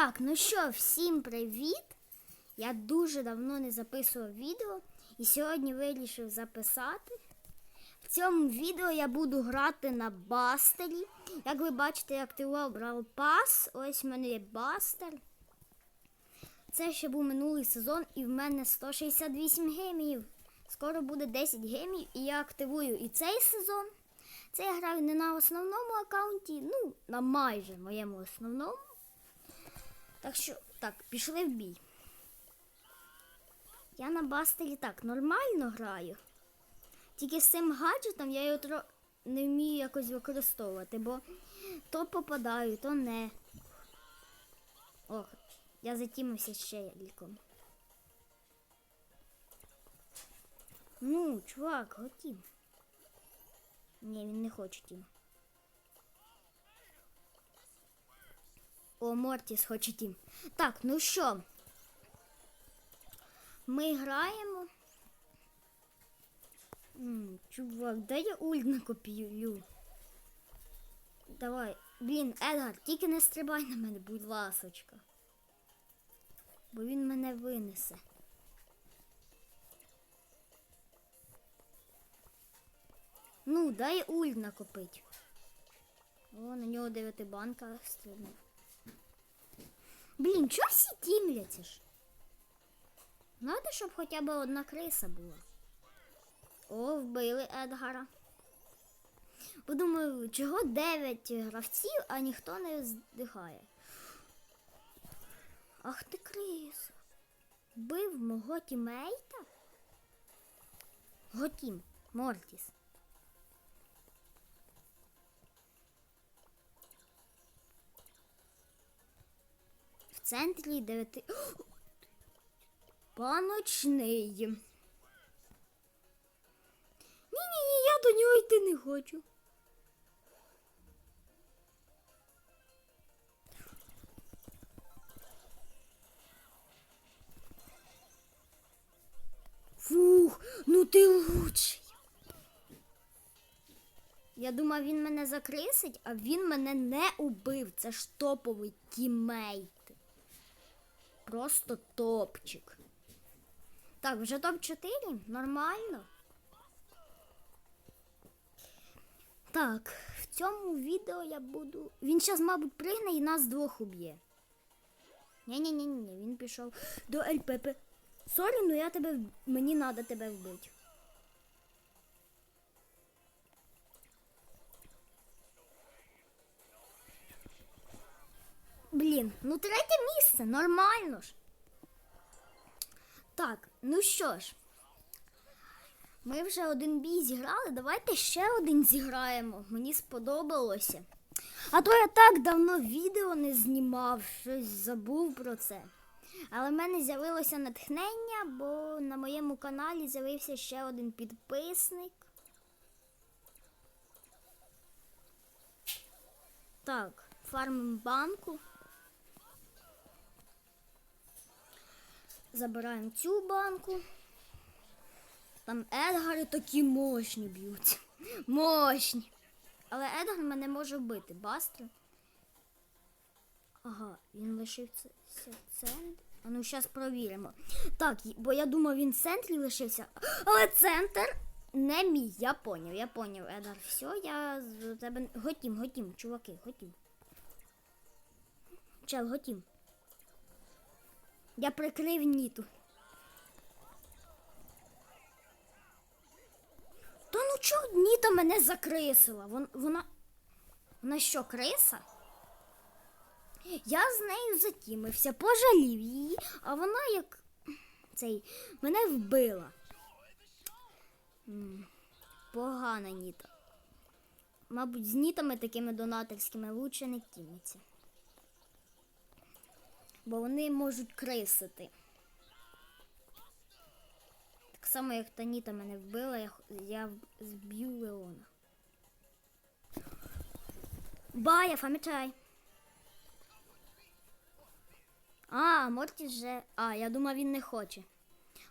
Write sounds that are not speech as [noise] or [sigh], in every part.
Так, ну що, всім привіт! Я дуже давно не записував відео і сьогодні вирішив записати. В цьому відео я буду грати на бастері. Як ви бачите, я активував Brawl Pass. Ось в мене є бастер. Це ще був минулий сезон, і в мене 168 гемів. Скоро буде 10 гемів, і я активую і цей сезон. Це я граю не на основному аккаунті, ну, на майже моєму основному. Так що, так, пішли в бій. Я на бастері так нормально граю. Тільки з цим гаджетом я його тро... не вмію якось використовувати, бо то попадаю, то не. Ох, я затімився ще ліком. Ну, чувак, готів. Ні, він не хоче тім. О, Мортіс хоче тім. Так, ну що? Ми граємо. Чувак, дай я ульт накопію. Давай. Блін, Едгар, тільки не стрибай на мене, будь ласочка. Бо він мене винесе. Ну, дай ульт накопить. О, на нього дев'ятибанка стрибнув. Блін, чого всі тімляться ж? Надо, щоб хоча б одна криса була. О, вбили Едгара. Подумаю, чого 9 гравців, а ніхто не здихає. Ах ти криса. Бив мого тімейта? Готім, Мортіс. Центрі дев'яти. [gasps] Паночний. Ні-ні-ні, я до нього йти не хочу. Фух, ну ти лучший. Я думав, він мене закрисить, а він мене не убив. Це ж топовий тімейт. Просто топчик. Так, вже топ-4? Нормально. Так, в цьому відео я буду. Він зараз, мабуть, пригне і нас двох уб'є. Ні-ні-ні, ні він пішов до ЛПП. Сорі, ну я тебе. Мені треба тебе вбити. Блін, ну третє місце, нормально ж. Так, ну що ж. Ми вже один бій зіграли, давайте ще один зіграємо. Мені сподобалося. А то я так давно відео не знімав, щось забув про це. Але в мене з'явилося натхнення, бо на моєму каналі з'явився ще один підписник. Так, фармим банку. Забираємо цю банку. Там Едгари такі мощні б'ють. [laughs] Мощні. Але Едгар мене може вбити. Бастер. Ага, він лишився в центрі. А ну зараз провіримо. Так, бо я думав, він в центрі лишився. Але центр не мій. Я поняв, я поняв, Едгар. Все, я з тебе. Готім, готім, чуваки, готім. Чел, готім. Я прикрив ніту. Та ну чого Ніта мене закрисила? Вон, вона. Вона що, криса? Я з нею затімився, пожалів її, а вона як цей мене вбила. Погана Ніта. Мабуть, з нітами такими донаторськими лучше не тімиться. Бо вони можуть крисити. Так само, як Таніта мене вбила, я, я зб'ю Леона. Бая, пам'ятай. А, Мортіс вже. А, я думав, він не хоче.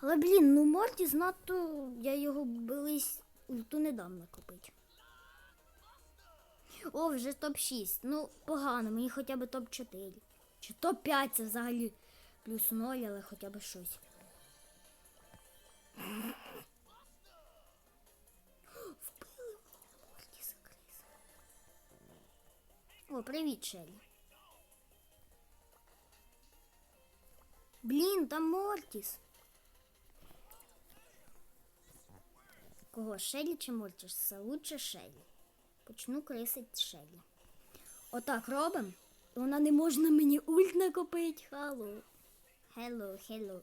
Але, блін, ну Мортіс надто я його бились ульту не дам накопити. О, вже топ-6. Ну, погано, мені хоча б топ-4. Чи топ-5 це взагалі плюс 0, але хоча б щось. Вбили О, привіт, Шелі. Блін, там Мортіс. Кого Шелі чи Мортіс? Лучше Шелі. Почну крисить Шелі. Отак робимо. Вона не можна мені ульт накопить. Халло. Хелло, хелло.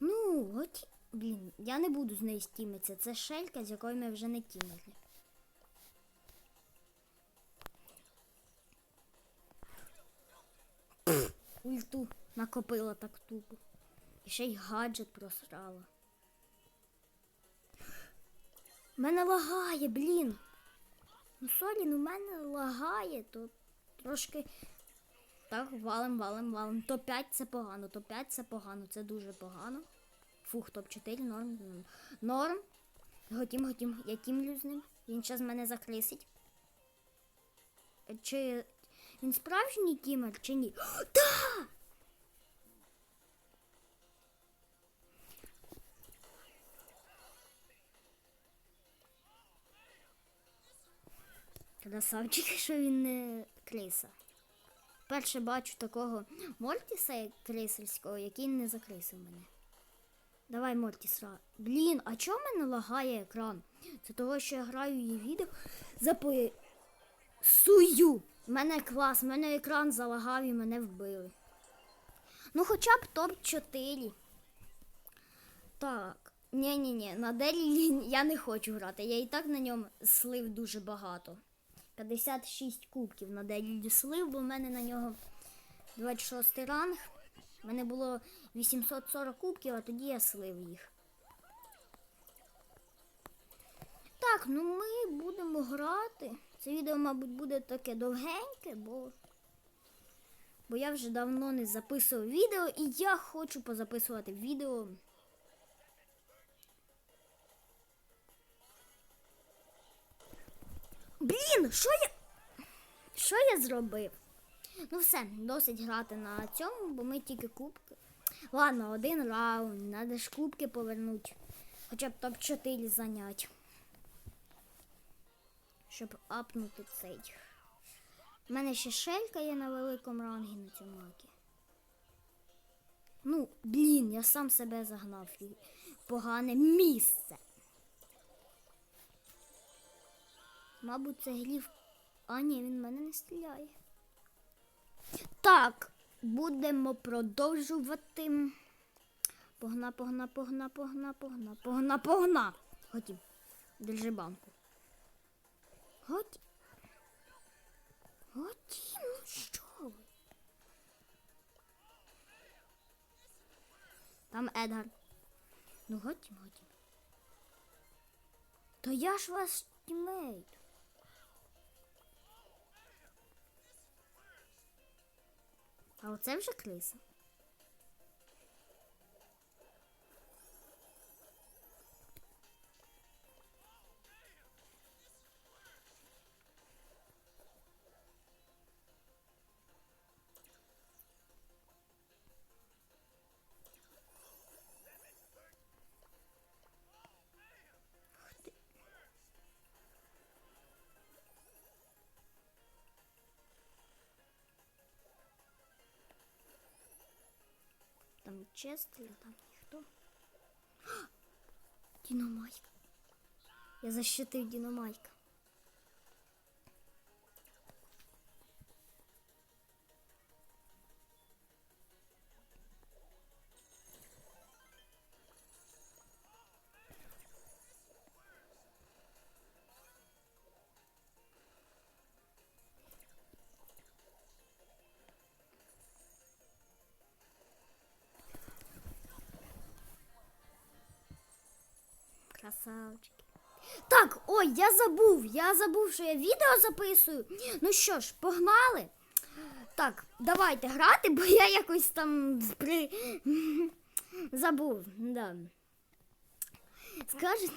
Ну, от, блін, я не буду з нею стімитися. Це шелька, з якою ми вже не тімили. Ульту накопила так тупо. І ще й гаджет просрала. Мене лагає, блін. Ну сорі, ну мене лагає, то трошки. Так, валим, валим, валим. Топ-5 це погано, топ-5 це погано, це дуже погано. Фух, топ-4 норм. норм. Норм. Готім, готім. Я тімлю з ним. Він зараз мене закрисить. Чи він справжній тімер, чи ні? [gasps] О! Красавчик, [laughs] що він не криса. Перше бачу такого Мортіса як крисельського, який не закрисив мене. Давай, Мортіс, ра. Блін, а чого мене лагає екран? Це того, що я граю її відео запою. Сую! Мене клас, мене екран залагав і мене вбили. Ну, хоча б топ-4. Так. Ні-ні-ні, на Делі я не хочу грати. Я і так на ньому слив дуже багато. 56 кубків на Делі слив, бо в мене на нього 26 ранг. У мене було 840 кубків, а тоді я слив їх. Так, ну ми будемо грати. Це відео, мабуть, буде таке довгеньке, бо. Бо я вже давно не записував відео і я хочу позаписувати відео. Блін, що я. Що я зробив? Ну все, досить грати на цьому, бо ми тільки кубки. Ладно, один раунд, треба ж кубки повернути. Хоча б топ-4 зайняти. Щоб апнути цей. У мене ще шелька є на великому рангі на цьому макі. Ну, блін, я сам себе загнав погане місце. Мабуть, це глів. А, ні, він мене не стріляє. Так, будемо продовжувати. Погна, погна, погна, погна, погна, погна, погна. Хотів. Держи банку. Готі. Готі, ну що ви? Там Едгар. Ну готі, готі. То я ж ваш тімейт. А оце вже криса. Там Честер, там ніхто. [gasps] Діномайк. Я защитив Діномайка. Красавчики. Так, ой, я забув. Я забув, що я відео записую. Ну що ж, погнали. Так, давайте грати, бо я якось там при... забув. Да. Скажете,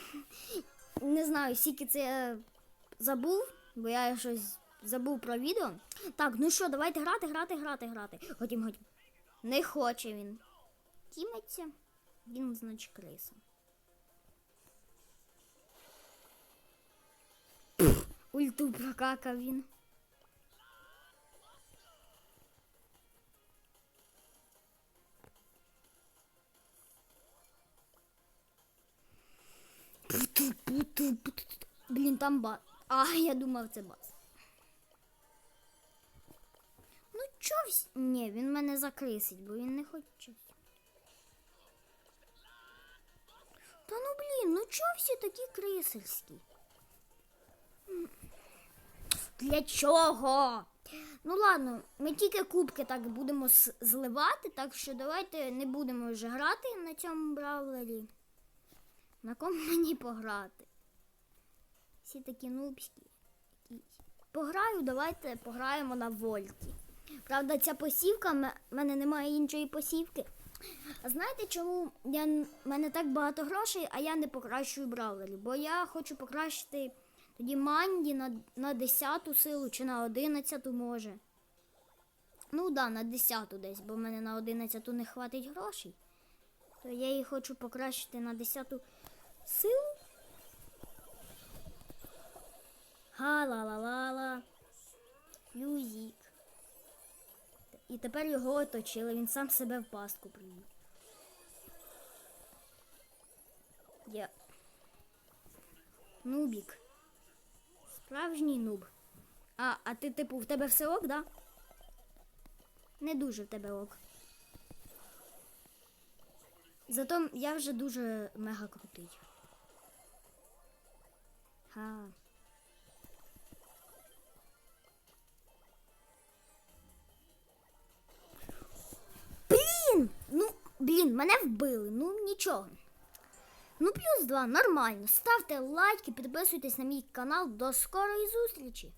не знаю, скільки це я забув, бо я щось забув про відео. Так, ну що, давайте грати, грати, грати, грати. Хотім, хотім. Не хоче він. Тіметься. Він, значить, криса. Ульту прокакав він. Блін, там бас. А, я думав, це бас. Ну чо всь... Ні, він мене закрисить, бо він не хоче. Та ну блін, ну чо всі такі крисельські? Для чого? Ну ладно, ми тільки кубки так будемо зливати, так що давайте не будемо вже грати на цьому бравлері. На кому мені пограти? Всі такі нубські. Пограю, давайте пограємо на вольті. Правда, ця посівка, в мене немає іншої посівки. А знаєте, чому я, в мене так багато грошей, а я не покращую бравлері? Бо я хочу покращити тоді на, на 10 силу чи на 11 може. Ну да, на 10 десь, бо в мене на 11 не хватить грошей. То я її хочу покращити на 10 силу. Ха-ла-ла-ла-ла. Юзік. І тепер його оточили, він сам себе в пастку привів. Я. Нубік. Справжній нуб. А, а ти, типу, в тебе все ок, да? Не дуже в тебе ок. Зато я вже дуже мега крутий. Ха. Блін! Ну, блін, мене вбили. Ну нічого. Ну, плюс два, нормально. Ставте лайки, підписуйтесь на мій канал. До скорої зустрічі!